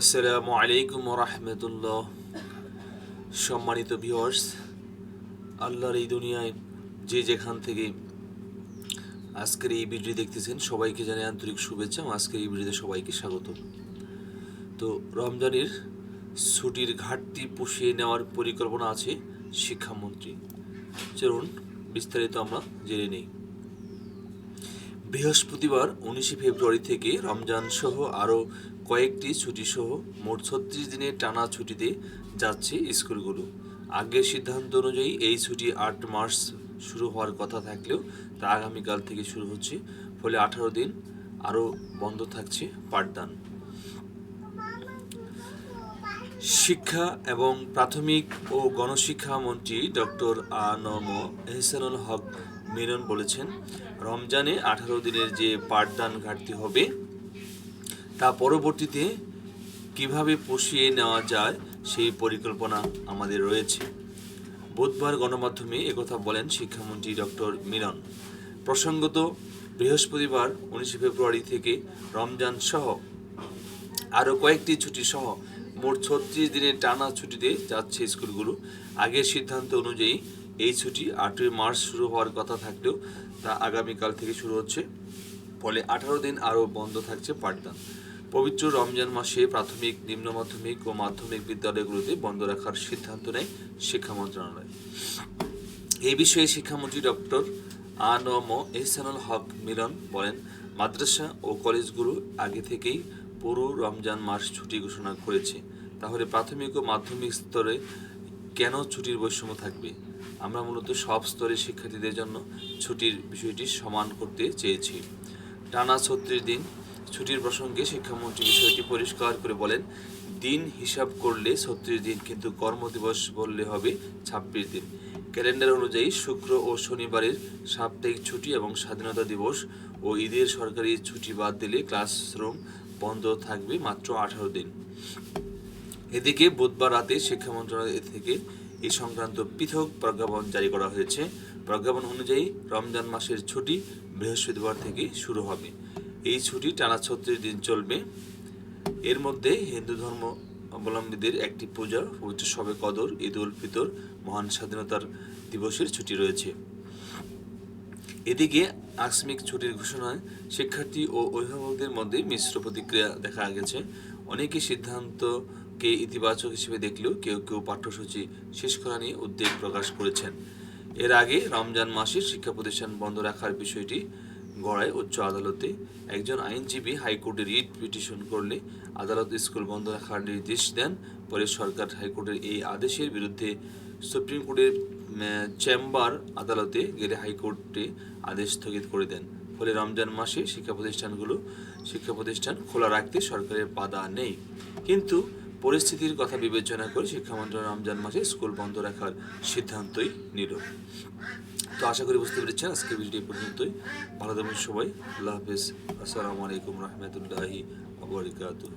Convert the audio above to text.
আসসালামু আলাইকুম রহমতুল্লাহ। সম্মানিত ভিউয়ার্স, আল্লাহর এই দুনিয়ায় যে যেখান থেকে আজকের এই ভিডিও দেখতেছেন, সবাইকে জানাই আন্তরিক শুভেচ্ছা আজকের এই ভিডিওতে সবাইকে স্বাগত। তো রমজানের ছুটির ঘাটতি পুষিয়ে নেওয়ার পরিকল্পনা আছে শিক্ষামন্ত্রী। চলুন বিস্তারিত আমরা জেনে নেই। বৃহস্পতিবার উনিশে ফেব্রুয়ারি থেকে রমজান সহ আরও কয়েকটি ছুটি সহ মোট ছত্রিশ দিনের টানা ছুটিতে যাচ্ছে স্কুলগুলো। আগের সিদ্ধান্ত অনুযায়ী এই ছুটি আট মার্চ শুরু হওয়ার কথা থাকলেও তা আগামীকাল থেকে শুরু হচ্ছে। ফলে আঠারো দিন আরও বন্ধ থাকছে পাঠদান। শিক্ষা এবং প্রাথমিক ও গণশিক্ষা মন্ত্রী ডক্টর আ নম এহসানুল হক মিলন বলেছেন, রমজানে আঠারো দিনের যে পাঠদান ঘাটতি হবে তা পরবর্তীতে কীভাবে পুষিয়ে নেওয়া যায় সেই পরিকল্পনা আমাদের রয়েছে। বুধবার গণমাধ্যমে একথা বলেন শিক্ষামন্ত্রী ডক্টর মিলন প্রসঙ্গত, বৃহস্পতিবার উনিশে ফেব্রুয়ারি থেকে রমজান সহ আরও কয়েকটি ছুটি সহ মোট ছত্রিশ দিনের টানা ছুটিতে যাচ্ছে স্কুলগুলো। আগের সিদ্ধান্ত অনুযায়ী এই ছুটি আটই মার্চ শুরু হওয়ার কথা থাকলেও তা আগামীকাল থেকে শুরু হচ্ছে। ফলে আঠারো দিন আরও বন্ধ থাকছে পাঠদান। পবিত্র রমজান মাসে প্রাথমিক, নিম্ন মাধ্যমিক ও মাধ্যমিক বিদ্যালয়গুলোতে বন্ধ রাখার সিদ্ধান্ত নেয় শিক্ষা মন্ত্রণালয়। এই বিষয়ে শিক্ষামন্ত্রী ডক্টর আনম এহসানুল হক মিলন বলেন, মাদ্রাসা ও কলেজগুলো আগে থেকেই পুরো রমজান মাস ছুটি ঘোষণা করেছে। তাহলে প্রাথমিক ও মাধ্যমিক স্তরে কেন ছুটির বৈষম্য থাকবে? আমরা মূলত সব স্তরের শিক্ষার্থীদের জন্য ছুটির বিষয়টি সমান করতে চেয়েছি। টানা ছত্রিশ দিন ছুটির প্রসঙ্গে শিক্ষামন্ত্রী বিষয়টি পরিষ্কার করে বলেন, দিন হিসাব করলে ছত্রিশ দিন কিন্তু কর্মদিবস বললে হবে ছাব্বিশ দিন। ক্যালেন্ডার অনুযায়ী শুক্র ও শনিবারের সাপ্তাহিক ছুটি এবং স্বাধীনতা দিবস ও ঈদের সরকারি ছুটি বাদ দিলে ক্লাসরুম বন্ধ থাকবে মাত্র আঠারো দিন। এদিকে বুধবার রাতে শিক্ষা মন্ত্রণালয় থেকে এ সংক্রান্ত পৃথক প্রজ্ঞাপন জারি করা হয়েছে। প্রজ্ঞাপন অনুযায়ী রমজান মাসের ছুটি বৃহস্পতিবার থেকে শুরু হবে। এই ছুটি টানা ছত্রিশ দিন চলবে। এর মধ্যে হিন্দু ধর্ম অবলম্বীদের একটি পূজা, পবিত্র সবে কদর, ঈদ উল ফিতর, মহান স্বাধীনতার দিবসের ছুটি রয়েছে। এদিকে আকস্মিক ছুটির ঘোষণায় শিক্ষার্থী ও অভিভাবকদের মধ্যে মিশ্র প্রতিক্রিয়া দেখা গেছে। অনেকে সিদ্ধান্তকে ইতিবাচক হিসেবে দেখলেও কেউ কেউ পাঠ্যসূচি শেষ করা নিয়ে উদ্বেগ প্রকাশ করেছেন। এর আগে রমজান মাসে শিক্ষা প্রতিষ্ঠান বন্ধ রাখার বিষয়টি গড়ায় উচ্চ আদালতে একজন আইনজীবী হাইকোর্টে রিট পিটিশন করলে আদালত স্কুল বন্ধ রাখার নির্দেশ দেন। পরে সরকার হাইকোর্টের এই আদেশের বিরুদ্ধে সুপ্রিম কোর্টের চেম্বার আদালতে গেলে হাইকোর্টে আদেশ স্থগিত করে দেন। ফলে রমজান মাসে শিক্ষা প্রতিষ্ঠানগুলো, শিক্ষা প্রতিষ্ঠান খোলা রাখতে সরকারের বাধা নেই। কিন্তু পরিস্থিতির কথা বিবেচনা করে শিক্ষা মন্ত্রণালয় রমজান মাসে স্কুল বন্ধ রাখার সিদ্ধান্তই নিল। তো আশা করি বুঝতে পেরেছেন, আজকে ভিডিও পর্যন্তই। ভালো থাকবেন সবাই। আল্লাহ হাফিজ। আসসালামু আলাইকুম রহমতুল্লাহি আবরিকাতুহ